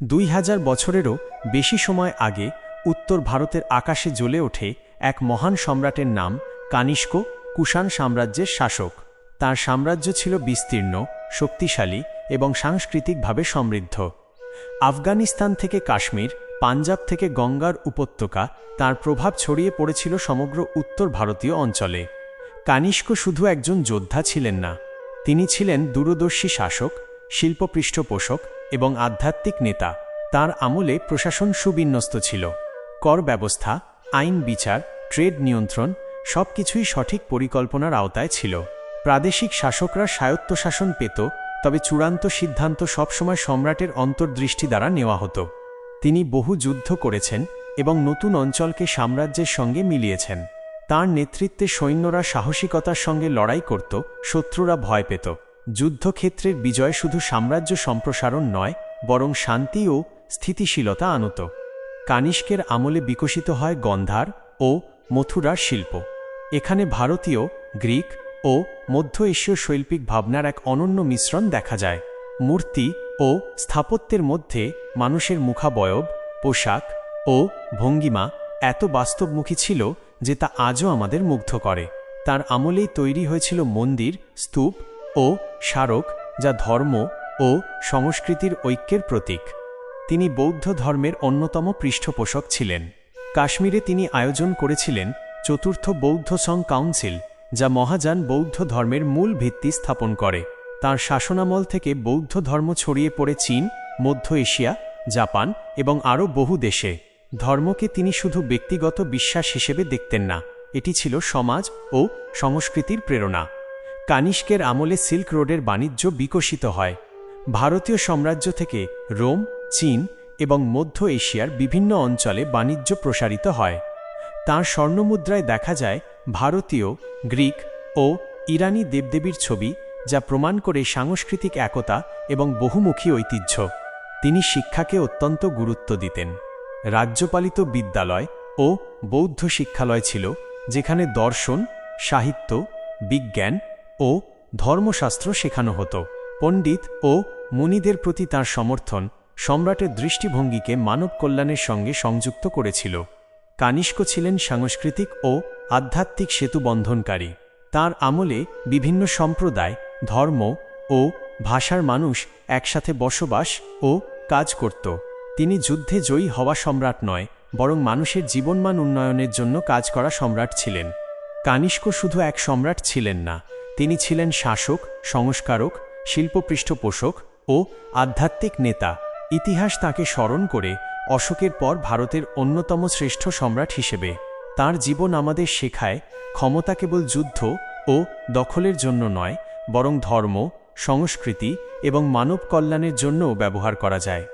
দুই হাজার বছরেরও বেশি সময় আগে উত্তর ভারতের আকাশে জ্বলে ওঠে এক মহান সম্রাটের নাম কানিষ্ক কুষাণ সাম্রাজ্যের শাসক। তার সাম্রাজ্য ছিল বিস্তীর্ণ, শক্তিশালী এবং সাংস্কৃতিকভাবে সমৃদ্ধ। আফগানিস্তান থেকে কাশ্মীর, পাঞ্জাব থেকে গঙ্গার উপত্যকা তার প্রভাব ছড়িয়ে পড়েছিল সমগ্র উত্তর ভারতীয় অঞ্চলে। কানিষ্ক শুধু একজন যোদ্ধা ছিলেন না, তিনি ছিলেন দূরদর্শী শাসক শিল্প পৃষ্ঠপোষক এবং আধ্যাত্মিক নেতা। তার আমলে প্রশাসন সুবিন্যস্ত ছিল। কর ব্যবস্থা, আইন বিচার, ট্রেড নিয়ন্ত্রণ সবকিছুই সঠিক পরিকল্পনার আওতায় ছিল। প্রাদেশিক শাসকরা স্বায়ত্তশাসন পেত, তবে চূড়ান্ত সিদ্ধান্ত সবসময় সম্রাটের অন্তর্দৃষ্টি দ্বারা নেওয়া হতো। তিনি বহু যুদ্ধ করেছেন এবং নতুন অঞ্চলকে সাম্রাজ্যের সঙ্গে মিলিয়েছেন। তার নেতৃত্বে সৈন্যরা সাহসিকতার সঙ্গে লড়াই করত, শত্রুরা ভয় পেত। যুদ্ধক্ষেত্রের বিজয় শুধু সাম্রাজ্য সম্প্রসারণ নয়, বরং শান্তি ও স্থিতিশীলতা আনত। কানিষ্কের আমলে বিকশিত হয় গন্ধার ও মথুরার শিল্প। এখানে ভারতীয়, গ্রিক ও মধ্য এশীয় শৈল্পিক ভাবনার এক অনন্য মিশ্রণ দেখা যায়। মূর্তি ও স্থাপত্যের মধ্যে মানুষের মুখাবয়ব, পোশাক ও ভঙ্গিমা এত বাস্তবমুখী ছিল যে তা আজও আমাদের মুগ্ধ করে। তার আমলেই তৈরি হয়েছিল মন্দির, স্তূপ ও স্মারক, যা ধর্ম ও সংস্কৃতির ঐক্যের প্রতীক। তিনি বৌদ্ধ ধর্মের অন্যতম পৃষ্ঠপোষক ছিলেন। কাশ্মীরে তিনি আয়োজন করেছিলেন চতুর্থ বৌদ্ধ সং কাউন্সিল, যা মহাযান বৌদ্ধ ধর্মের মূল ভিত্তি স্থাপন করে। তার শাসনামল থেকে বৌদ্ধ ধর্ম ছড়িয়ে পড়ে চীন, মধ্য এশিয়া, জাপান এবং আরও বহু দেশে। ধর্মকে তিনি শুধু ব্যক্তিগত বিশ্বাস হিসেবে দেখতেন না, এটি ছিল সমাজ ও সংস্কৃতির প্রেরণা। কানিষ্কের আমলে সিল্ক রোডের বাণিজ্য বিকশিত হয়। ভারতীয় সাম্রাজ্য থেকে রোম, চীন এবং মধ্য এশিয়ার বিভিন্ন অঞ্চলে বাণিজ্য প্রসারিত হয়। তাঁর স্বর্ণমুদ্রায় দেখা যায় ভারতীয়, গ্রিক ও ইরানি দেবদেবীর ছবি, যা প্রমাণ করে সাংস্কৃতিক একতা এবং বহুমুখী ঐতিহ্য। তিনি শিক্ষাকে অত্যন্ত গুরুত্ব দিতেন। রাজ্যপালিত বিদ্যালয় ও বৌদ্ধ শিক্ষালয় ছিল, যেখানে দর্শন, সাহিত্য, বিজ্ঞান ও ধর্মশাস্ত্র শেখানো হতো। পণ্ডিত ও মুনিদের প্রতি তার সমর্থন সম্রাটের দৃষ্টিভঙ্গিকে মানব কল্যাণের সঙ্গে সংযুক্ত করেছিল। কানিষ্ক ছিলেন সাংস্কৃতিক ও আধ্যাত্মিক সেতু বন্ধনকারী। তার আমলে বিভিন্ন সম্প্রদায়, ধর্ম ও ভাষার মানুষ একসাথে বসবাস ও কাজ করত। তিনি যুদ্ধে জয়ী হওয়া সম্রাট নয়, বরং মানুষের জীবনমান উন্নয়নের জন্য কাজ করা সম্রাট ছিলেন। কানিষ্ক শুধু এক সম্রাট ছিলেন না তিনি ছিলেন শাসক, সংস্কারক শিল্প পৃষ্ঠপোষক ও আধ্যাত্মিক নেতা। ইতিহাস তাকে স্মরণ করে অশোকের পর ভারতের অন্যতম শ্রেষ্ঠ সম্রাট হিসেবে। তার জীবন আমাদের শেখায় ক্ষমতা কেবল যুদ্ধ ও দখলের জন্য নয়, বরং ধর্ম, সংস্কৃতি এবং মানব কল্যাণের জন্যও ব্যবহার করা যায়।